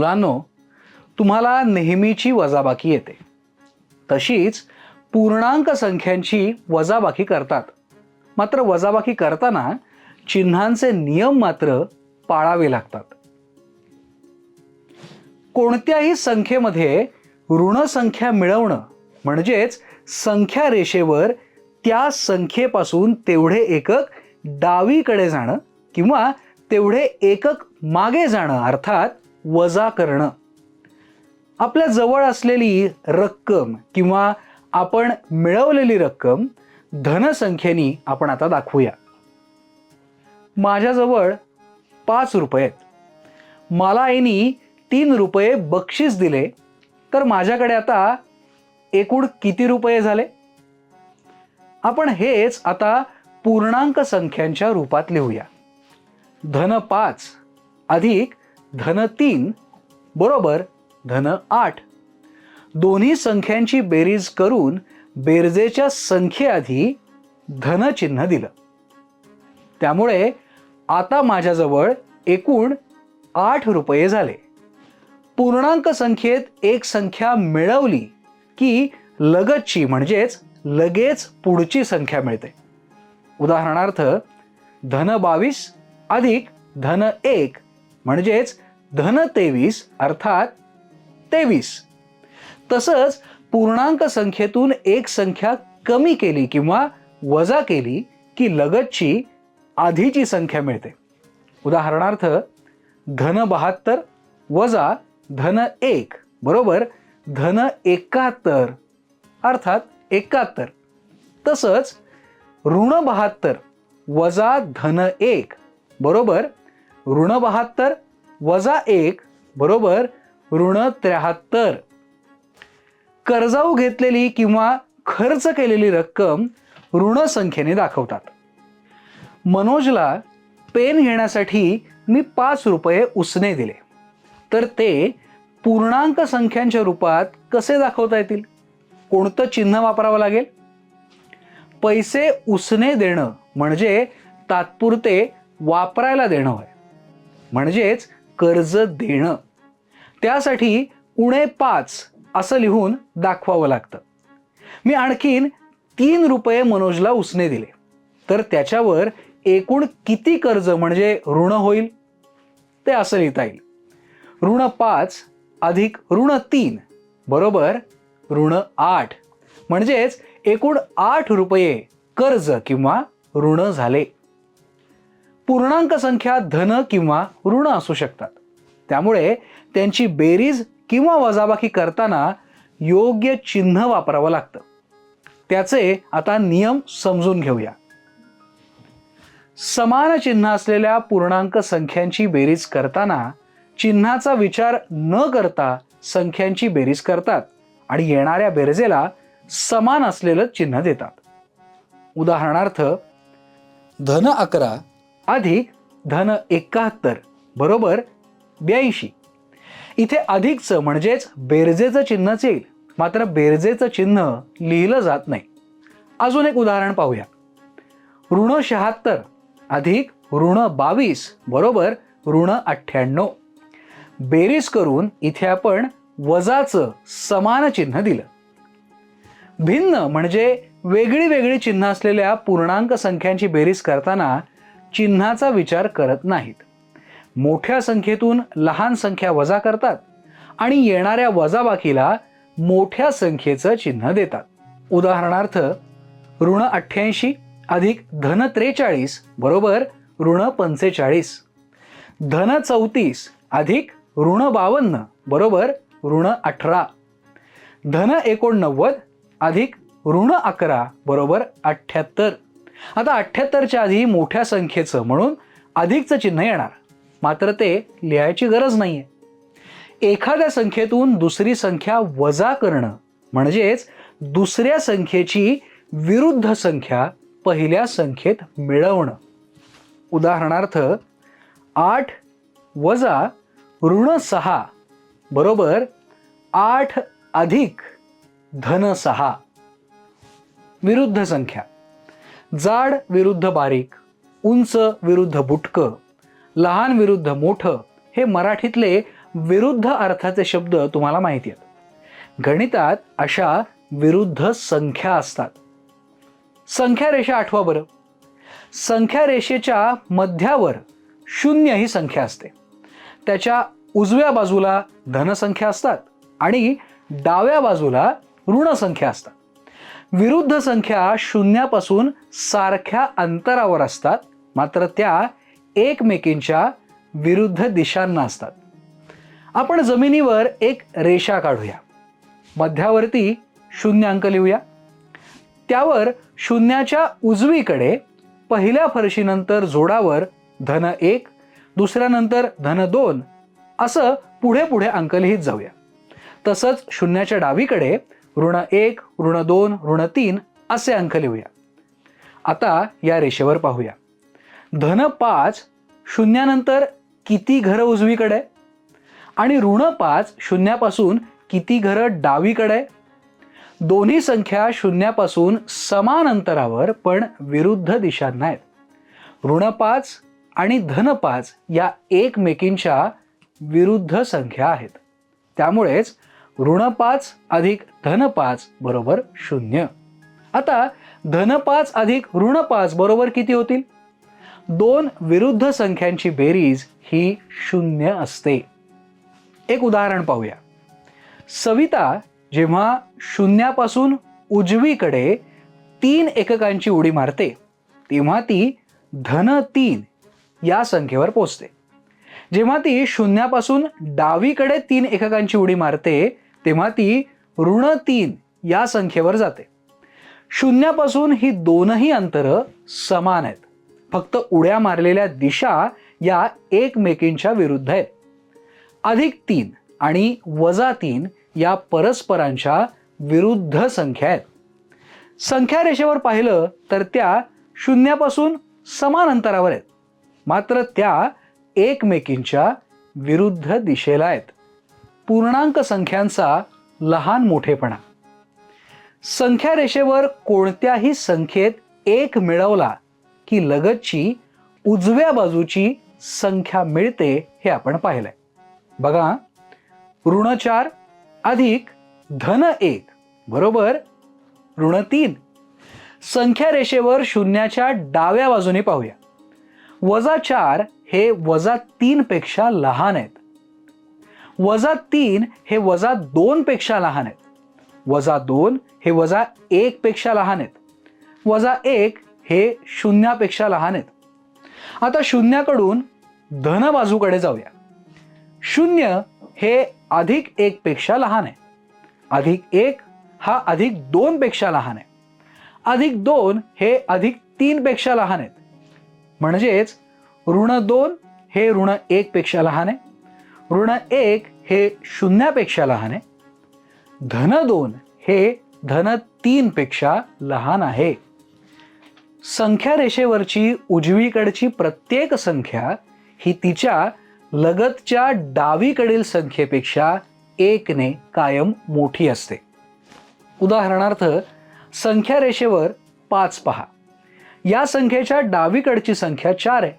मुलांनो तुम्हाला नेहमीची वजाबाकी येते. तशीच पूर्णांक संख्यांची वजाबाकी करतात. मात्र वजाबाकी करताना चिन्हांचे नियम मात्र पाळावे लागतात. कोणत्याही संख्येमध्ये ऋणसंख्या मिळवणं म्हणजेच संख्या रेषेवर त्या संख्येपासून तेवढे एकक डावीकडे जाणं किंवा तेवढे एकक मागे जाणं अर्थात वजा करणं. आपल्या जवळ असलेली रक्कम किंवा आपण मिळवलेली रक्कम धनसंख्येनी आपण आता दाखवूया. माझ्याजवळ पाच रुपये आहेत. मला आईनी तीन रुपये बक्षीस दिले तर माझ्याकडे आता एकूण किती रुपये झाले? आपण हेच आता पूर्णांक संख्यांच्या रूपात लिहूया. धन पाच अधिक धन तीन बरोबर धन आठ. दोन्ही संख्यांची बेरीज करून बेरजेच्या संख्येआधी धनचिन्ह दिलं. त्यामुळे आता माझ्याजवळ एकूण आठ रुपये झाले. पूर्णांक संख्येत एक संख्या मिळवली की लगतची म्हणजेच लगेच पुढची संख्या मिळते. उदाहरणार्थ धन बावीस अधिक धन एक म्हणजेच धन तेवीस अर्थात तेवीस. तसंच पूर्णांक संख्येतून एक संख्या कमी केली किंवा वजा केली की लगतची आधीची संख्या मिळते. उदाहरणार्थ धन बहात्तर वजा धन एक बरोबर? धन एकाहत्तर अर्थात एकाहत्तर. तसंच ऋण बहात्तर वजा धन एक बरोबर? ऋण बहात्तर वजा एक बरोबर ऋण त्र्याहत्तर. कर्जाऊ घेतलेली किंवा खर्च केलेली रक्कम ऋण संख्येने दाखवतात. मनोजला पेन घेण्यासाठी मी पाच रुपये उसने दिले. तर ते पूर्णांक संख्यांच्या रूपात कसे दाखवता येतील? कोणतं चिन्ह वापरावं लागेल? पैसे उसने देणं म्हणजे तात्पुरते वापरायला देणं होय. म्हणजेच कर्ज देणं. त्यासाठी उणे पाच असं लिहून दाखवावं लागतं. मी आणखीन तीन रुपये मनोजला उसने दिले. तर त्याच्यावर एकूण किती कर्ज म्हणजे ऋण होईल? ते असं लिहिता येईल. ऋण पाच अधिक ऋण तीन बरोबर? ऋण आठ. म्हणजेच एकूण आठ रुपये कर्ज किंवा ऋण झाले. पूर्णांक संख्या धन किंवा ऋण असू शकतात. त्यामुळे त्यांची बेरीज किंवा वजाबाकी करताना योग्य चिन्ह वापरावं लागतं. त्याचे आता नियम समजून घेऊया. समान चिन्ह असलेल्या पूर्णांक संख्यांची बेरीज करताना चिन्हाचा विचार न करता संख्यांची बेरीज करतात आणि येणाऱ्या बेरजेला समान असलेलं चिन्ह देतात. उदाहरणार्थ धन अकरा अधिक धन एकाहत्तर बरोबर ब्याऐंशी. इथे अधिकचं म्हणजेच बेरजेचं चिन्हच येईल. मात्र बेरजेचं चिन्ह लिहिलं जात नाही. अजून एक उदाहरण पाहूया. ऋण शहात्तर अधिक ऋण बावीस बरोबर ऋण अठ्ठ्याण्णव. बेरीज करून इथे आपण वजाचं समान चिन्ह दिलं. भिन्न म्हणजे वेगळी वेगळी चिन्ह असलेल्या पूर्णांक संख्यांची बेरीज करताना चिन्हाचा विचार करत नाहीत. मोठ्या संख्येतून लहान संख्या वजा करतात आणि येणाऱ्या वजाबाकीला मोठ्या संख्येचं चिन्ह देतात. उदाहरणार्थ ऋण अठ्ठ्याऐंशी अधिक धन त्रेचाळीस बरोबर ऋण पंचेचाळीस. धन चौतीस अधिक ऋण बावन्न बरोबर ऋण अठरा. धन एकोणनव्वद अधिक ऋण अकरा बरोबर अठ्ठ्याहत्तर. आता अठ्ठ्याहत्तरच्या आधी मोठ्या संख्येचं म्हणून अधिकचं चिन्ह येणार. मात्र ते लिहायची गरज नाहीये. एखाद्या संख्येतून दुसरी संख्या वजा करणं म्हणजेच दुसऱ्या संख्येची विरुद्ध संख्या पहिल्या संख्येत मिळवणं. उदाहरणार्थ आठ वजा ऋण सहा बरोबर आठ अधिक धन सहा विरुद्ध संख्या. जाड विरुद्ध बारीक उंच विरुद्ध बुटकं लहान विरुद्ध मोठं हे मराठीतले विरुद्ध अर्थाचे शब्द तुम्हाला माहिती आहेत. गणितात अशा विरुद्ध संख्या असतात. संख्या रेषा आठवा बरं. संख्या रेषेच्या मध्यावर शून्य ही संख्या असते. त्याच्या उजव्या बाजूला धनसंख्या असतात आणि डाव्या बाजूला ऋणसंख्या असतात. विरुद्ध संख्या शून्यापासून सारख्या अंतरावर असतात मात्र त्या एकमेकींच्या विरुद्ध दिशांना असतात. आपण जमिनीवर एक रेषा काढूया. मध्यावरती शून्य अंक लिहूया. त्यावर शून्याच्या उजवीकडे पहिल्या फरशीनंतर जोडावर धन एक दुसऱ्यानंतर धन दोन असं पुढे पुढे अंक लिहित जाऊया. तसंच शून्याच्या डावीकडे ऋण एक ऋण दोन ऋण तीन असे अंक लिहूया आता या रेषेवर पाहूया धन पाच शून्यानंतर किती घरं उजवीकडे आहे? आणि ऋण पाच शून्यापासून किती घरं डावीकडे आहे? दोन्ही संख्या शून्यापासून समान अंतरावर पण विरुद्ध दिशांना आहेत ऋण पाच आणि धन पाच या एकमेकींच्या विरुद्ध संख्या आहेत त्यामुळेच ऋण पाच अधिक धन पाच बरोबर शून्य. आता धन पाच अधिक ऋण पाच बरोबर किती होतील? दोन विरुद्ध संख्यांची बेरीज ही शून्य असते. एक उदाहरण पाहूया. सविता जेव्हा शून्यापासून उजवीकडे तीन एककांची उडी मारते तेव्हा ती धन तीन या संख्येवर पोचते. जेव्हा ती शून्यापासून डावीकडे तीन एककांची उडी मारते तेव्हा ती ऋण तीन या संख्येवर जाते. शून्यापासून ही दोनही अंतरं समान आहेत. फक्त उड्या मारलेल्या दिशा या एकमेकींच्या विरुद्ध आहेत. अधिक तीन आणि वजा तीन या परस्परांच्या विरुद्ध संख्या आहेत. संख्या रेषेवर पाहिलं तर त्या शून्यापासून समान अंतरावर आहेत. मात्र त्या एकमेकींच्या विरुद्ध दिशेला आहेत. पूर्णांक संख्यांचा लहान मोठेपणा. संख्या रेषेवर कोणत्याही संख्येत एक मिळवला की लगतची उजव्या बाजूची संख्या मिळते हे आपण पाहिलंय. बघा ऋण चार अधिक धन एक बरोबर? ऋण तीन. संख्या रेषेवर शून्याच्या डाव्या बाजूने पाहूया. वजा चार हे वजा तीन पेक्षा लहान आहेत. वजा तीन हे वजा दोन पेक्षा लहान आहेत. वजा दोन हे वजा एक पेक्षा लहान आहेत. वजा एक हे शून्यापेक्षा लहान आहेत. आता शून्याकडून धन बाजूकडे जाऊया. शून्य हे अधिक एक पेक्षा लहान आहे. अधिक एक हा अधिक दोन पेक्षा लहान आहे. अधिक दोन हे अधिक तीन पेक्षा लहान आहेत. म्हणजेच ऋण दोन हे ऋण एक पेक्षा लहान आहे. ऋण एक हे शून्यापेक्षा लहान आहे. धन दोन हे धन तीन पेक्षा लहान आहे. संख्या रेषेवरची उजवीकडची प्रत्येक संख्या ही तिच्या लगतच्या डावीकडील संख्येपेक्षा एकने कायम मोठी असते. उदाहरणार्थ संख्या रेषेवर पाच पहा. या संख्येच्या डावीकडची संख्या चार आहे.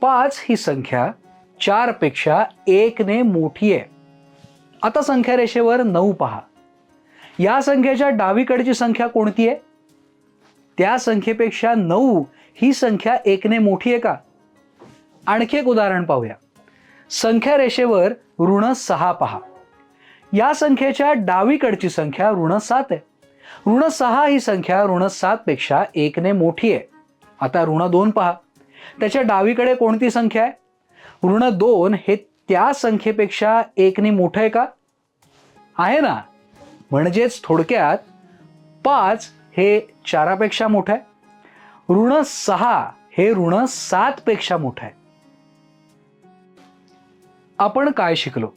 पाच ही संख्या चारपेक्षा एकने मोठी आहे. आता संख्या रेषेवर नऊ पहा. या संख्येच्या डावीकडची संख्या कोणती आहे? त्या संख्येपेक्षा नऊ ही संख्या एकने मोठी आहे का? आणखी एक उदाहरण पाहूया. संख्या रेषेवर ऋण सहा पहा. या संख्येच्या डावीकडची संख्या ऋण सात आहे. ऋण सहा ही संख्या ऋण सातपेक्षा एकने मोठी आहे. आता ऋण दोन पहा. त्याच्या डावीकडे कोणती संख्या आहे? ऋण दोन हे त्या संख्येपेक्षा एकने मोठं आहे का? आहे ना. म्हणजेच थोडक्यात पाच हे चारापेक्षा मोठं आहे. ऋण सहा हे ऋण सात पेक्षा मोठं आहे. आपण काय शिकलो?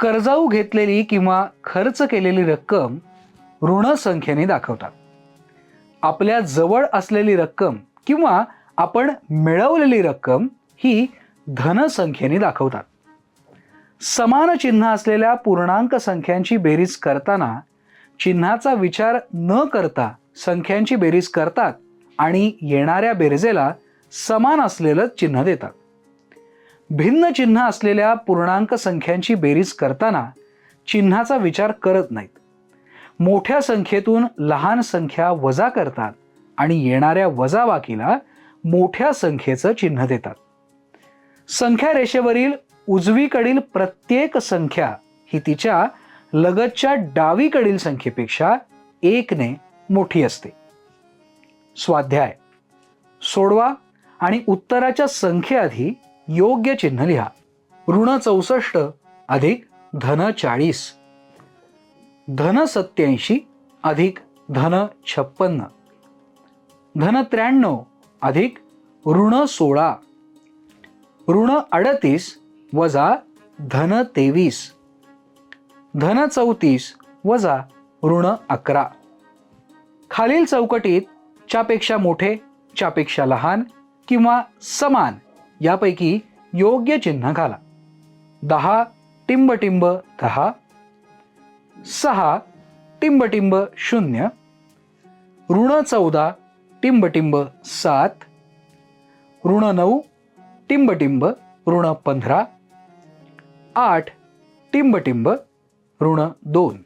कर्जाऊ घेतलेली किंवा खर्च केलेली रक्कम ऋण संख्येने दाखवतात. आपल्या जवळ असलेली रक्कम किंवा आपण मिळवलेली रक्कम ही धनसंख्येने दाखवतात. समान चिन्ह असलेल्या पूर्णांक संख्यांची बेरीज करताना चिन्हाचा विचार न करता संख्यांची बेरीज करतात आणि येणाऱ्या बेरजेला समान असलेलं चिन्ह देतात. भिन्न चिन्ह असलेल्या पूर्णांक संख्यांची बेरीज करताना चिन्हाचा विचार करत नाहीत. मोठ्या संख्येतून लहान संख्या वजा करतात आणि येणाऱ्या वजाबाकीला मोठ्या संख्येचं चिन्ह देतात. संख्या रेषेवरील उजवीकडील प्रत्येक संख्या ही तिच्या लगतच्या डावीकडील संख्येपेक्षा एकने मोठी असते. स्वाध्याय. सोडवा आणि उत्तराच्या संख्येआधी योग्य चिन्ह लिहा. ऋण चौसष्ट अधिक धन चाळीस. धन सत्याऐंशी अधिक धन छप्पन्न. धन त्र्याण्णव अधिक ऋण सोळा. ऋण अडतीस वजा धन तेवीस. धन चौतीस वजा ऋण अकरा. खालील चौकटीत च्यापेक्षा मोठे च्यापेक्षा लहान किंवा समान यापैकी योग्य चिन्ह घाला. दहा टिंबटिंब दहा. सहा टिंबटिंब शून्य. ऋण चौदा टिंबटिंब सात. ऋण नऊ टिंबटिंब ऋण पंधरा. आठ टिंबटिंब ऋण दोन.